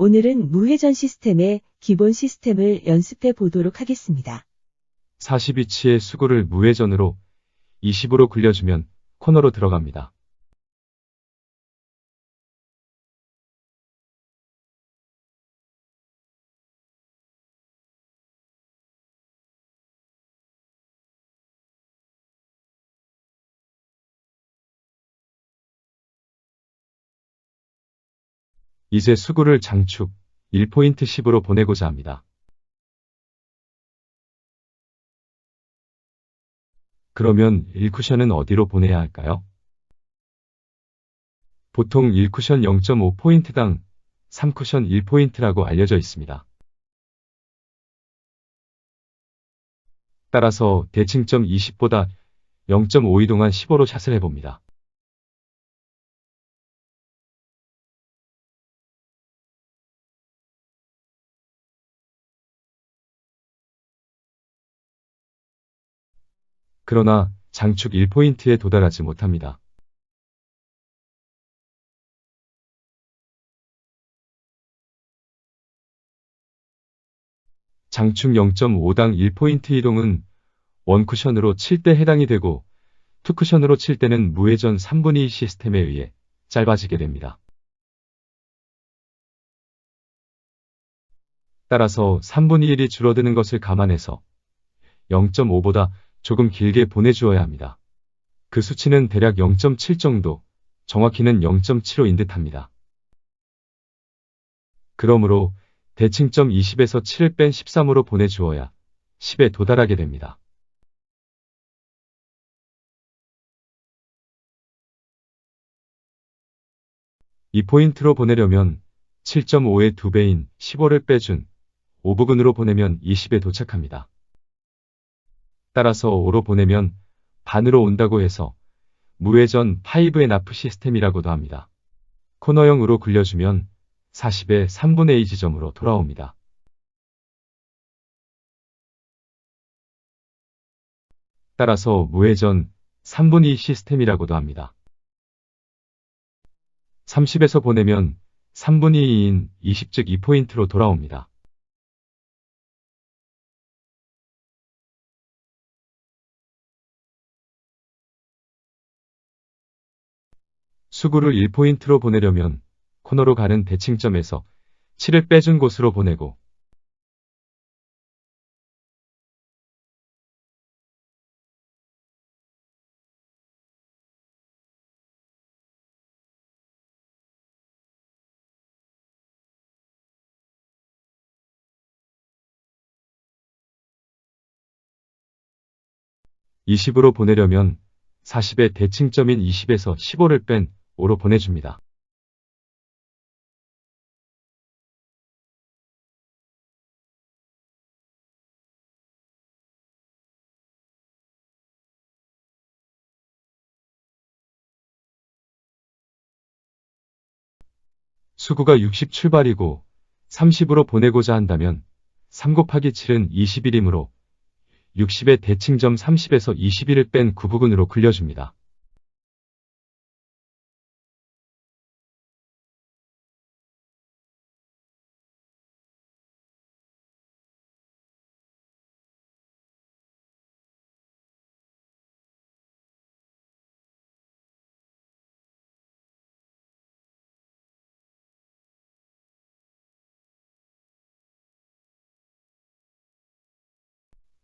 오늘은 무회전 시스템의 기본 시스템을 연습해 보도록 하겠습니다. 42치의 수구를 무회전으로 20으로 굴려주면 코너로 들어갑니다. 이제 수구를 장축 1포인트 10으로 보내고자 합니다. 그러면 1쿠션은 어디로 보내야 할까요? 보통 1쿠션 0.5포인트당 3쿠션 1포인트라고 알려져 있습니다. 따라서 대칭점 20보다 0.5 이동한 15로 샷을 해봅니다. 그러나 장축 1포인트에 도달하지 못합니다. 장축 0.5당 1포인트 이동은 원쿠션으로 칠 때 해당이 되고 투쿠션으로 칠 때는 무회전 3분의 2 시스템에 의해 짧아지게 됩니다. 따라서 3분의 1이 줄어드는 것을 감안해서 0.5보다 조금 길게 보내주어야 합니다. 그 수치는 대략 0.7 정도, 정확히는 0.75인 듯 합니다. 그러므로 대칭점 20에서 7을 뺀 13으로 보내주어야 10에 도달하게 됩니다. 이 포인트로 보내려면 7.5의 2배인 15를 빼준 5부근으로 보내면 20에 도착합니다. 따라서 5로 보내면 반으로 온다고 해서 무회전 5의 나프 시스템이라고도 합니다. 코너형으로 굴려주면 40의 3분의 2 지점으로 돌아옵니다. 따라서 무회전 3분의 2 시스템이라고도 합니다. 30에서 보내면 3분의 2인 20 즉 2포인트로 돌아옵니다. 수구를 1포인트로 보내려면 코너로 가는 대칭점에서 7을 빼준 곳으로 보내고 (20으로) 보내려면 40의 대칭점인 20에서 15를 뺀 5로 보내줍니다. 수구가 60 출발이고 30으로 보내고자 한다면 3 곱하기 7은 21이므로 60의 대칭점 30에서 21을 뺀 9부근으로 굴려줍니다.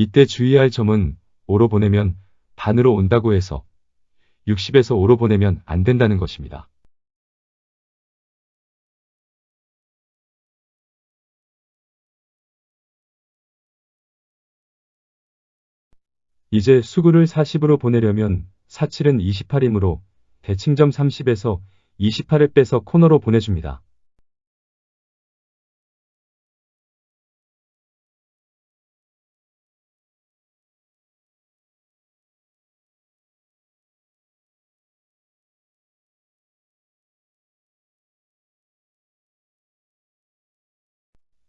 이때 주의할 점은 5로 보내면 반으로 온다고 해서 60에서 5로 보내면 안 된다는 것입니다. 이제 수구를 40으로 보내려면 47은 28이므로 대칭점 30에서 28을 빼서 코너로 보내줍니다.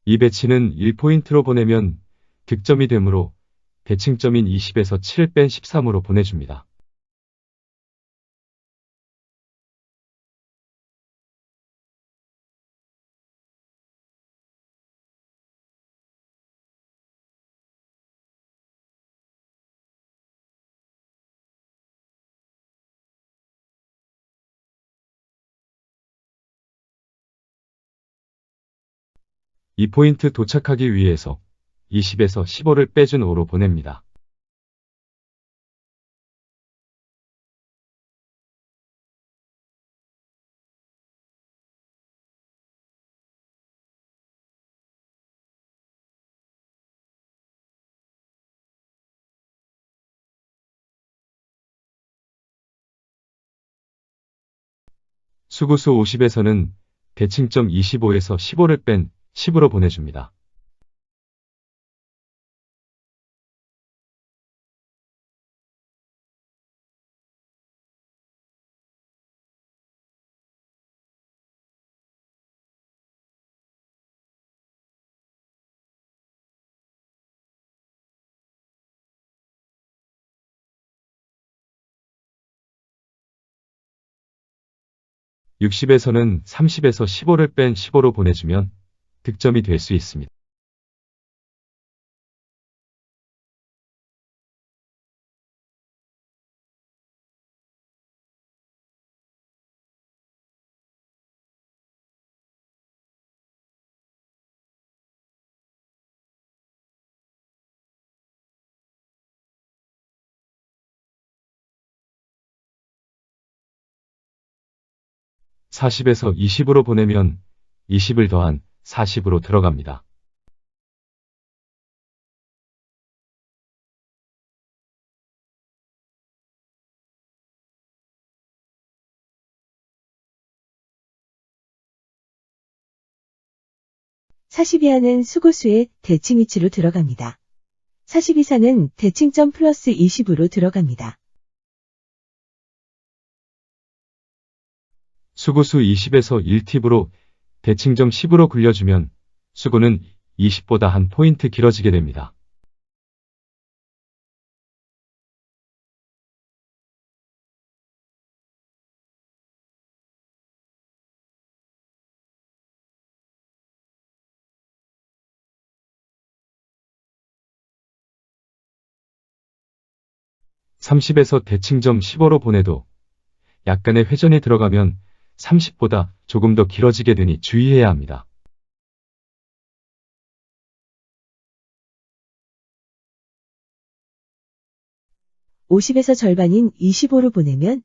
이 배치는 1포인트로 보내면 득점이 되므로 대칭점인 20에서 7을 뺀 13으로 보내줍니다. 이 포인트 도착하기 위해서 20에서 15를 빼준 5로 보냅니다. 수구수 50에서는 대칭점 25에서 15를 뺀 10으로 보내줍니다. (60에서는) (30에서) (15를) 뺀 (15로) 보내주면 득점이 될 수 있습니다. (40에서) (20으로) 보내면 20을 더한 40으로 들어갑니다. (40) 이하는 수고수의 대칭 위치로 들어갑니다. (40) 이상은 대칭점 플러스 (20)으로 들어갑니다. 수구수 20에서 1팁으로 대칭 점 10으로 굴려주면 수구는 20보다 한 포인트 길어지게 됩니다. (30에서) 대칭점 15로 보내도 약간의 회전이 들어가면 30보다 조금 더 길어지게 되니 주의해야 합니다. (50에서) 절반인 (25로) 보내면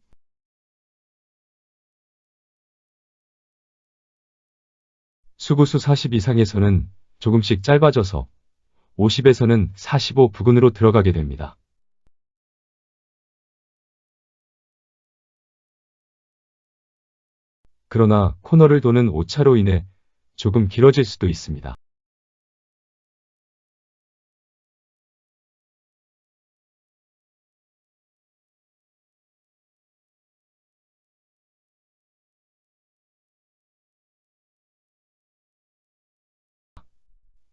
수구수 40 이상에서는 조금씩 짧아져서 50에서는 45 부근으로 들어가게 됩니다. 그러나 코너를 도는 오차로 인해 조금 길어질 수도 있습니다.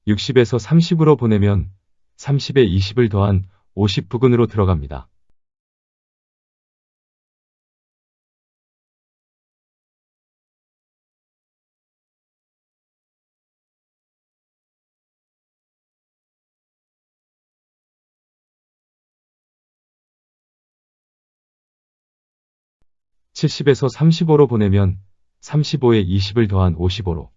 (60에서) (30으로) 보내면 30에 20을 더한 50 부근으로 들어갑니다. (70에서) (35로) 보내면 35에 20을 더한 55로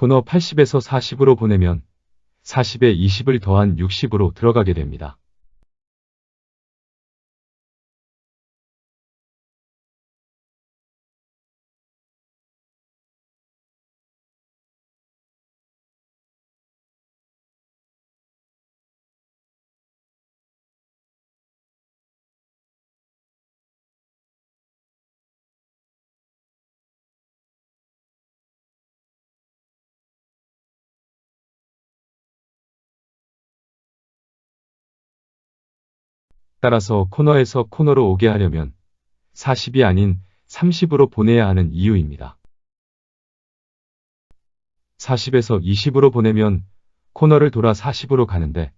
코너 80에서 40으로 보내면 40에 20을 더한 60으로 들어가게 됩니다. 따라서 코너에서 코너로 오게 하려면 40이 아닌 30으로 보내야 하는 이유입니다. 40에서 20으로 보내면 코너를 돌아 40으로 가는데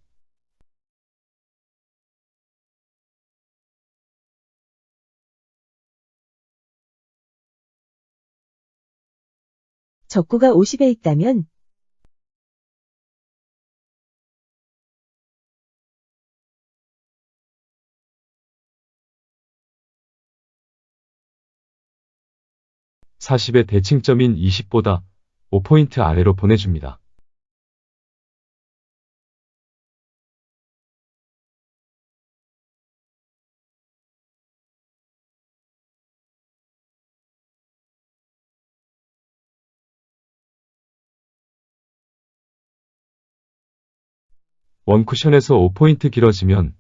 적구가 50에 있다면 40의 대칭점인 20보다 5포인트 아래로 보내줍니다. 원쿠션에서 5포인트 길어지면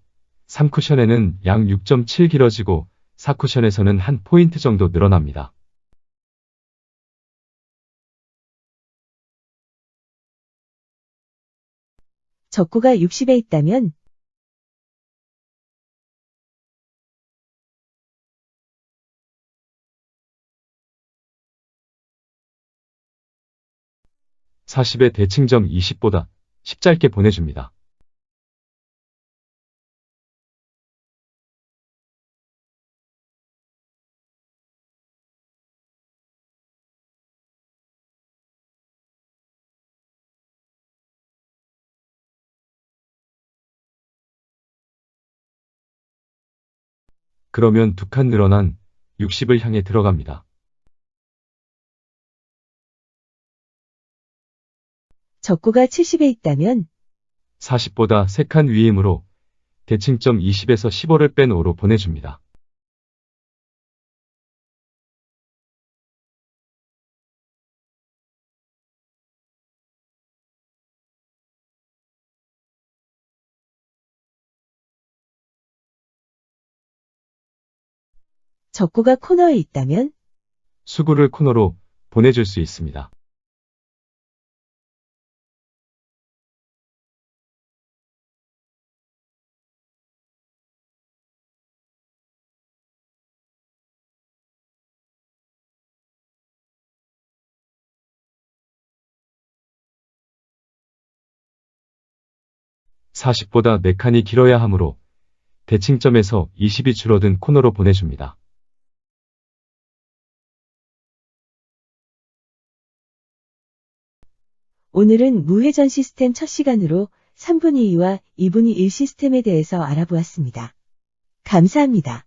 3쿠션에는 약6.7 길어지고 4쿠션에서는 한 포인트 정도 늘어납니다. 적구가 60에 있다면 40의 대칭점 20보다 10 짧게 보내줍니다. 그러면 두 칸 늘어난 60을 향해 들어갑니다. 적구가 70에 있다면 40보다 3칸 위이므로 대칭점 20에서 15를 뺀 5로 보내줍니다. 적구가 코너에 있다면 수구를 코너로 보내줄 수 있습니다. (40보다 4칸이 길어야 하므로 대칭점에서 20이 줄어든 코너로 보내줍니다. 오늘은 무회전 시스템 첫 시간으로 3분의 2와 2분의 1 시스템에 대해서 알아보았습니다. 감사합니다.